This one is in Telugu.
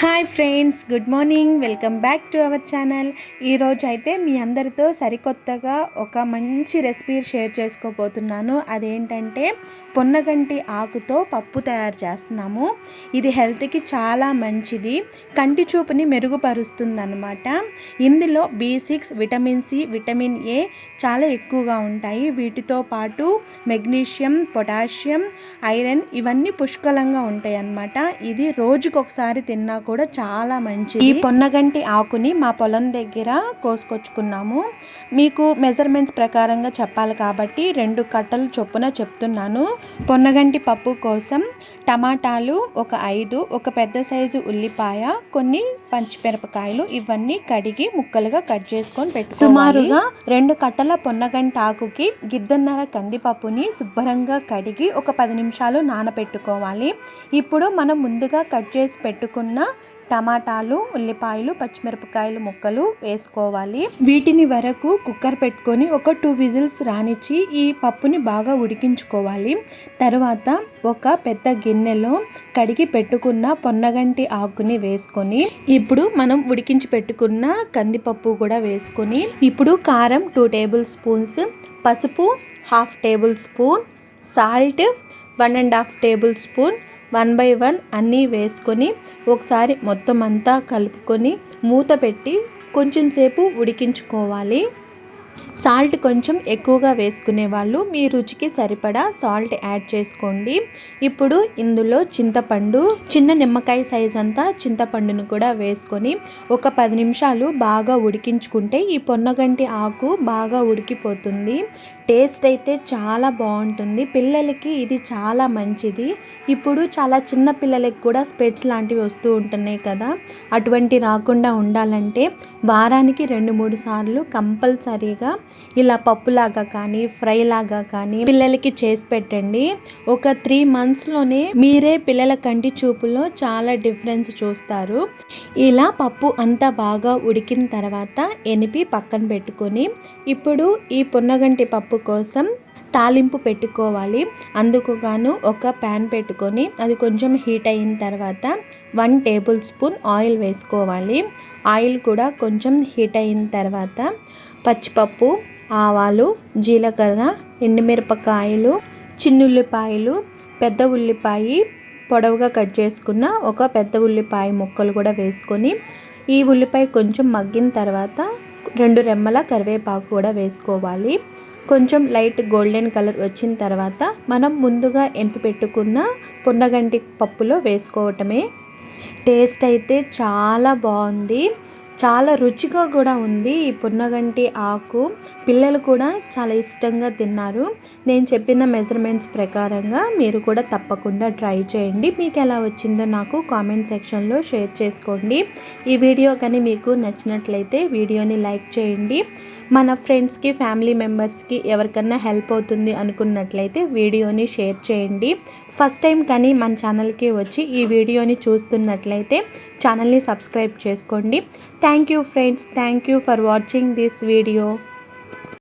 Hi friends good morning. Welcome back to our channel. ఈరోజు అయితే మీ అందరితో సరికొత్తగా ఒక మంచి రెసిపీ షేర్ చేసుకోబోతున్నాను. అదేంటంటే పొన్నగంటి ఆకుతో పప్పు తయారు చేస్తున్నాము. ఇది హెల్త్కి చాలా మంచిది. కంటి చూపుని మెరుగుపరుస్తుంది అనమాట ఇందులో B six vitamin C vitamin A చాలా ఎక్కువగా ఉంటాయి. వీటితో పాటు మెగ్నీషియం పొటాషియం ఐరన్ ఇవన్నీ పుష్కలంగా ఉంటాయి అన్నమాట ఇది రోజుకొకసారి తిన్నా కూడా చాలా మంచిది. ఈ పొన్నగంటి ఆకుని మా పొలం దగ్గర కోసుకొచ్చుకున్నాము. మీకు మెజర్మెంట్స్ ప్రకారంగా చెప్పాలి కాబట్టి రెండు కట్టలు చొప్పున చెప్తున్నాను. పొన్నగంటి పప్పు కోసం టమాటాలు ఒక ఐదు ఒక పెద్ద సైజు ఉల్లిపాయ కొన్ని పచ్చిమిరపకాయలు ఇవన్నీ కడిగి ముక్కలుగా కట్ చేసుకొని పెట్టు సుమారుగా రెండు కట్టల పొన్నగంట ఆకుకి గిద్దన్నర కందిపప్పుని శుభ్రంగా కడిగి ఒక పది నిమిషాలు నానబెట్టుకోవాలి ఇప్పుడు మనం ముందుగా కట్ చేసి పెట్టుకున్న టమాటాలు ఉల్లిపాయలు పచ్చిమిరపకాయలు ముక్కలు వేసుకోవాలి. వీటిని వరకు కుక్కర్ పెట్టుకొని ఒక టూ విజిల్స్ రానిచ్చి ఈ పప్పుని బాగా ఉడికించుకోవాలి. తర్వాత ఒక పెద్ద గిన్నెలో కడిగి పెట్టుకున్న పొన్నగంటి ఆకుని వేసుకొని ఇప్పుడు మనం ఉడికించి పెట్టుకున్న కందిపప్పు కూడా వేసుకొని ఇప్పుడు కారం టూ టేబుల్ స్పూన్స్ పసుపు half table spoon salt one and half table spoon one by one అన్నీ వేసుకొని ఒకసారి మొత్తం అంతా కలుపుకొని మూత పెట్టి కొంచెం సేపు ఉడికించుకోవాలి. సాల్ట్ కొంచెం ఎక్కువగా వేసుకునే వాళ్ళు మీ రుచికి సరిపడా సాల్ట్ యాడ్ చేసుకోండి. ఇప్పుడు ఇందులో చింతపండు చిన్న నిమ్మకాయ సైజ్ అంతా చింతపండును కూడా వేసుకొని ఒక పది నిమిషాలు బాగా ఉడికించుకుంటే ఈ పొన్నగంటి ఆకు బాగా ఉడికిపోతుంది. టేస్ట్ అయితే చాలా బాగుంటుంది. పిల్లలకి ఇది చాలా మంచిది. ఇప్పుడు చాలా చిన్న పిల్లలకి కూడా స్పెట్స్ లాంటివి వస్తూ ఉంటున్నాయి కదా. అటువంటి రాకుండా ఉండాలంటే వారానికి రెండు మూడు సార్లు కంపల్సరీగా ఇలా పప్పులాగా కానీ ఫ్రై లాగా కానీ పిల్లలకి చేసి పెట్టండి. ఒక త్రీ మంత్స్లోనే మీరే పిల్లల కంటి చూపులో చాలా డిఫరెన్స్ చూస్తారు. ఇలా పప్పు అంతా బాగా ఉడికిన తర్వాత ఎనిపి పక్కన పెట్టుకొని ఇప్పుడు ఈ పున్నగంటి పప్పు కోసం తాలింపు పెట్టుకోవాలి. అందుకు గాను ఒక ప్యాన్ పెట్టుకొని అది కొంచెం హీట్ అయిన తర్వాత వన్ టేబుల్ స్పూన్ ఆయిల్ వేసుకోవాలి. ఆయిల్ కూడా కొంచెం హీట్ అయిన తర్వాత పచ్చిపప్పు ఆవాలు జీలకర్ర ఎండుమిరపకాయలు చిన్నుల్లిపాయలు పెద్ద ఉల్లిపాయ పొడవుగా కట్ చేసుకున్న ఒక పెద్ద ఉల్లిపాయ ముక్కలు కూడా వేసుకొని ఈ ఉల్లిపాయ కొంచెం మగ్గిన తర్వాత రెండు రెమ్మల కరివేపాకు కూడా వేసుకోవాలి. కొంచెం లైట్ గోల్డెన్ కలర్ వచ్చిన తర్వాత మనం ముందుగా ఎంపి పెట్టుకున్న పున్నగంటి పప్పులో వేసుకోవటమే. టేస్ట్ అయితే చాలా బాగుంది. చాలా రుచిగా కూడా ఉంది ఈ పున్నగంటి ఆకు. పిల్లలు కూడా చాలా ఇష్టంగా తిన్నారు. నేను చెప్పిన మెజర్మెంట్స్ ప్రకారంగా మీరు కూడా తప్పకుండా ట్రై చేయండి. మీకు ఎలా వచ్చిందో నాకు కామెంట్ సెక్షన్లో షేర్ చేసుకోండి. ఈ వీడియో కానీ మీకు నచ్చినట్లయితే వీడియోని లైక్ చేయండి. మన ఫ్రెండ్స్కి ఫ్యామిలీ మెంబర్స్కి ఎవరికన్నా హెల్ప్ అవుతుంది అనుకున్నట్లయితే వీడియోని షేర్ చేయండి. ఫస్ట్ టైం కానీ మన ఛానల్కి వచ్చి ఈ వీడియోని చూస్తున్నట్లయితే ఛానల్ని సబ్స్క్రైబ్ చేసుకోండి. Thank you friends thank you for watching this video